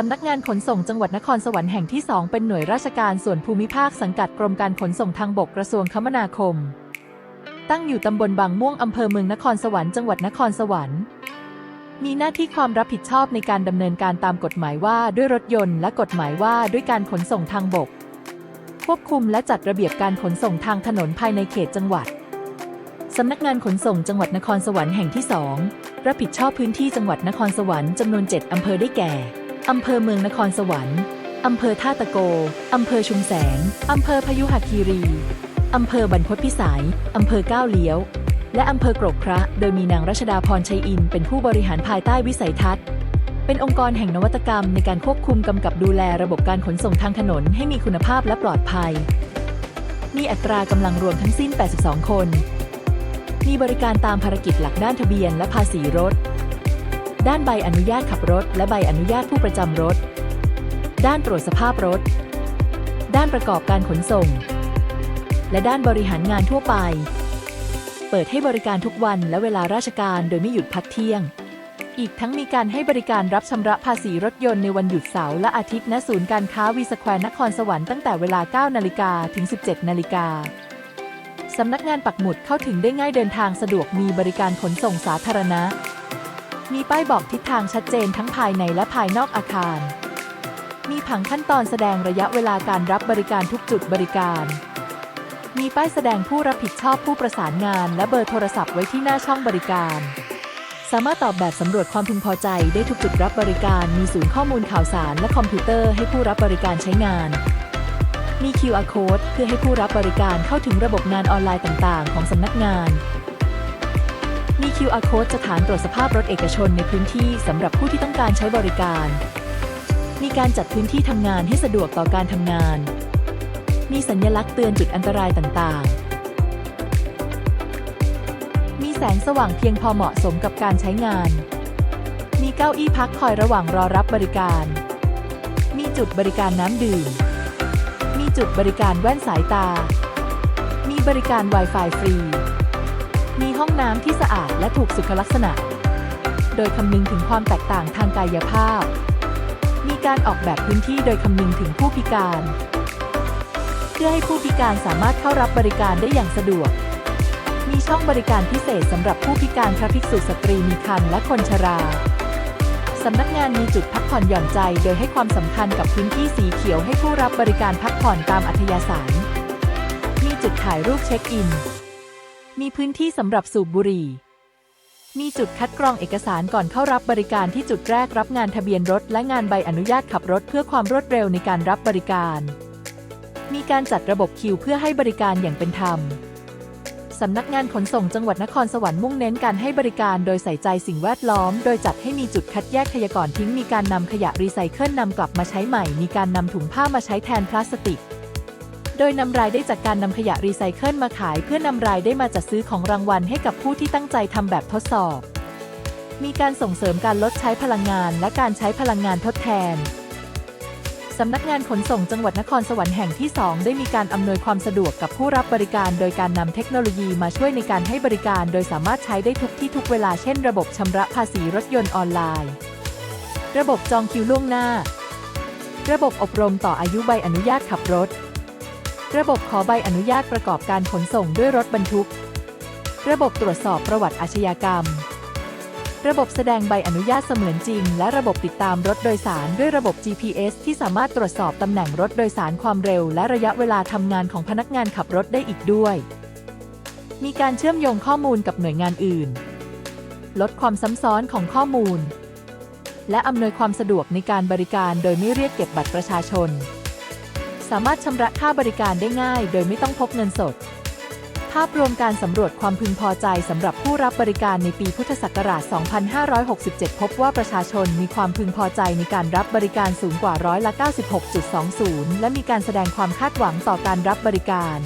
สำนักงานขนส่งจังหวัดนครสวรรค์แห่งที่ 2 เป็นหน่วยราชการส่วนภูมิภาคสังกัดกรมการขนส่งทางบกกระทรวงคมนาคม ตั้งอยู่ตำบลบางม่วงอำเภอเมืองนครสวรรค์จังหวัดนครสวรรค์ มีหน้าที่ความรับผิดชอบในการดำเนินการตามกฎหมายว่าด้วยรถยนต์และกฎหมายว่าด้วยการขนส่งทางบก ควบคุมและจัดระเบียบการขนส่งทางถนนภายในเขตจังหวัดสำนักงานขนส่งจังหวัดนครสวรรค์แห่งที่ 2 รับผิดชอบพื้นที่จังหวัดนครสวรรค์จำนวน 7 อำเภอได้แก่ อำเภอเมืองนครสวรรค์ อำเภอท่าตะโก อำเภอชุมแสง อำเภอพยุหคีรี อำเภอบรรพตพิสัย อำเภอก้าวเลี้ยว และอำเภอกรกพระ โดยมีนางรัชดาพรชัยอิน เป็นผู้บริหารภายใต้วิสัยทัศน์ เป็นองค์กรแห่งนวัตกรรมในการควบคุมกำกับดูแลระบบการขนส่งทางถนนให้มีคุณภาพและปลอดภัย มีอัตรากำลังรวมทั้งสิ้น 82 คน มีบริการตามภารกิจหลักด้านทะเบียนและภาษีรถ ด้านใบอนุญาตขับรถ และใบอนุญาตผู้ประจำรถ ด้านตรวจสภาพรถ ด้านประกอบการขนส่ง และด้านบริหารงานทั่วไป เปิดให้บริการทุกวันและเวลาราชการโดยไม่หยุดพักเที่ยง อีกทั้งมีการให้บริการรับชำระภาษีรถยนต์ในวันหยุดเสาร์และอาทิตย์ณศูนย์การค้าวีสแควร์นครสวรรค์ตั้งแต่เวลา 9 นาฬิกาถึง 17 นาฬิกาสำนักงานปักหมุดเข้าถึงได้ง่ายเดินทางสะดวกมีบริการขนส่งสาธารณะ มีป้ายบอกทิศทางชัดเจนทั้งภายในและภายนอกอาคาร มีผังขั้นตอนแสดงระยะเวลาการรับบริการทุกจุดบริการ มีป้ายแสดงผู้รับผิดชอบผู้ประสานงาน และเบอร์โทรศัพท์ไว้ที่หน้าช่องบริการ สามารถตอบแบบสำรวจความพึงพอใจได้ทุกจุดรับบริการ มีศูนย์ข้อมูลข่าวสารและคอมพิวเตอร์ให้ผู้รับบริการใช้งาน มี QR code เพื่อให้ผู้รับบริการเข้าถึงระบบงานออนไลน์ต่าง ๆ ของสำนักงาน QR code สถานตรวจสภาพรถเอกชนในพื้นที่สำหรับผู้ที่ต้องการใช้บริการ มีการจัดพื้นที่ทำงานให้สะดวกต่อการทำงาน มีสัญลักษณ์เตือนจุดอันตรายต่างๆ มีแสงสว่างเพียงพอเหมาะสมกับการใช้งาน มีเก้าอี้พักคอยระหว่างรอรับบริการ มีจุดบริการน้ำดื่ม มีจุดบริการแว่นสายตา มีบริการ Wi-Fi ฟรี มีห้องน้ำที่สะอาดและถูกสุขลักษณะ โดยคำนึงถึงความแตกต่างทางกายภาพ มีการออกแบบพื้นที่โดยคำนึงถึงผู้พิการ เพื่อให้ผู้พิการสามารถเข้ารับบริการได้อย่างสะดวก มีช่องบริการพิเศษสำหรับผู้พิการพระภิกษุสตรีมีครรภ์และคนชราสำนักงานมีจุดพักผ่อนหย่อนใจ โดยให้ความสำคัญกับพื้นที่สีเขียวให้ผู้รับบริการพักผ่อนตามอัธยาศัย มีจุดถ่ายรูปเช็คอิน มีพื้นที่สำหรับสูบบุหรี่ มีจุดคัดกรองเอกสารก่อนเข้ารับบริการที่จุดแรกรับงานทะเบียนรถ และงานใบอนุญาตขับรถเพื่อความรวดเร็วในการรับบริการ มีการจัดระบบคิวเพื่อให้บริการอย่างเป็นธรรมสำนักงานขนส่งจังหวัดนครสวรรค์มุ่งเน้นการให้บริการโดยใส่ใจสิ่งแวดล้อม โดยจัดให้มีจุดคัดแยกขยะก่อนทิ้ง มีการนำขยะรีไซเคิลนำกลับมาใช้ใหม่ มีการนำถุงผ้ามาใช้แทนพลาสติก โดยนำรายได้จากการนำขยะรีไซเคิลมาขาย เพื่อนำรายได้มาจัดซื้อของรางวัลให้กับผู้ที่ตั้งใจทำแบบทดสอบ มีการส่งเสริมการลดใช้พลังงานและการใช้พลังงานทดแทนสำนักงานขนส่งจังหวัดนครสวรรค์แห่งที่ 2 ได้มีการอำนวยความสะดวกกับผู้รับบริการโดยการนำเทคโนโลยีมาช่วยในการให้บริการ โดยสามารถใช้ได้ทุกที่ทุกเวลาเช่น ระบบชำระภาษีรถยนต์ออนไลน์ ระบบจองคิวล่วงหน้า ระบบอบรมต่ออายุใบอนุญาตขับรถ ระบบขอใบอนุญาตประกอบการขนส่งด้วยรถบรรทุก ระบบตรวจสอบประวัติอาชญากรรม ระบบแสดงใบอนุญาตเสมือนจริง และระบบติดตามรถโดยสารด้วยระบบ GPS ที่สามารถตรวจสอบตำแหน่งรถโดยสารความเร็ว และระยะเวลาทำงานของพนักงานขับรถได้อีกด้วย มีการเชื่อมโยงข้อมูลกับหน่วยงานอื่น ลดความซ้ำซ้อนของข้อมูล และอำนวยความสะดวกในการบริการโดยไม่เรียกเก็บบัตรประชาชน สามารถชำระค่าบริการได้ง่าย โดยไม่ต้องพกเงินสด ภาพรวมการสำรวจความพึงพอใจสำหรับผู้รับบริการในปีพุทธศักราช 2567 พบว่าประชาชนมีความพึงพอใจในการรับบริการสูงกว่าร้อยละ 96.20 และมีการแสดงความคาดหวังต่อการรับบริการ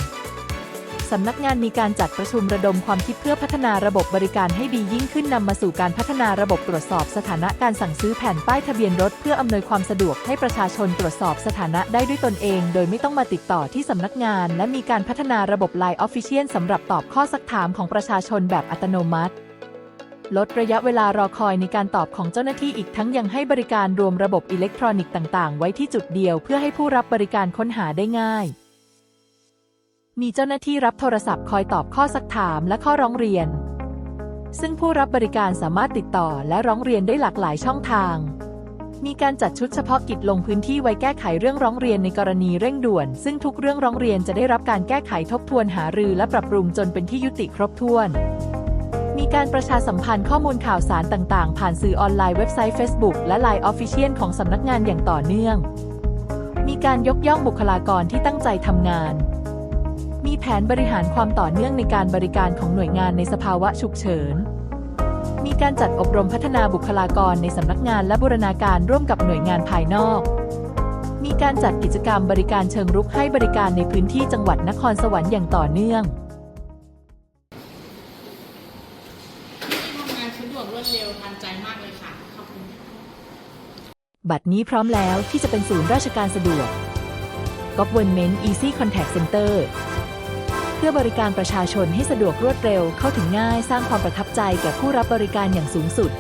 สำนักงานมีการจัดประชุมระดมความคิดเพื่อพัฒนาระบบบริการให้ดียิ่งขึ้นนำมาสู่การพัฒนาระบบตรวจสอบสถานะการสั่งซื้อแผ่นป้ายทะเบียนรถ เพื่ออำนวยความสะดวกให้ประชาชนตรวจสอบสถานะได้ด้วยตนเอง โดยไม่ต้องมาติดต่อที่สำนักงาน และมีการพัฒนาระบบ Line Official สำหรับตอบข้อสักถามของประชาชนแบบอัตโนมัติลดระยะเวลารอคอยในการตอบของเจ้าหน้าที่อีกทั้งยังให้บริการรวมระบบอิเล็กทรอนิกส์ต่าง ๆ ไว้ที่จุดเดียวเพื่อให้ผู้รับบริการค้นหาได้ง่าย มีเจ้าหน้าที่รับโทรศัพท์คอยตอบข้อสักถามและข้อร้องเรียน ซึ่งผู้รับบริการสามารถติดต่อและร้องเรียนได้หลากหลายช่องทาง มีการจัดชุดเฉพาะกิจลงพื้นที่ไว้แก้ไขเรื่องร้องเรียนในกรณีเร่งด่วน ซึ่งทุกเรื่องร้องเรียนจะได้รับการแก้ไขทบทวนหารือและปรับปรุงจนเป็นที่ยุติครบถ้วนมีการประชาสัมพันธ์ข้อมูลข่าวสารต่างๆ ผ่านสื่อออนไลน์เว็บไซต์ Facebook และ Line Official ของสำนักงานอย่างต่อเนื่อง มีการยกย่องบุคลากรที่ตั้งใจทำงาน มีแผนบริหารความต่อเนื่องในการบริการของหน่วยงานในสภาวะฉุกเฉิน มีการจัดอบรมพัฒนาบุคลากรในสำนักงานและบูรณาการร่วมกับหน่วยงานภายนอก มีการจัดกิจกรรมบริการเชิงรุกให้บริการในพื้นที่จังหวัดนครสวรรค์อย่างต่อเนื่องทำงานสะดวกรวดเร็วทันใจมากเลยค่ะขอบคุณค่ะบัตรนี้พร้อมแล้วที่จะเป็นศูนย์ราชการสะดวก Government Easy Contact Center เพื่อบริการประชาชนให้สะดวกรวดเร็วเข้าถึงง่ายสร้างความประทับใจแก่ผู้รับบริการอย่างสูงสุด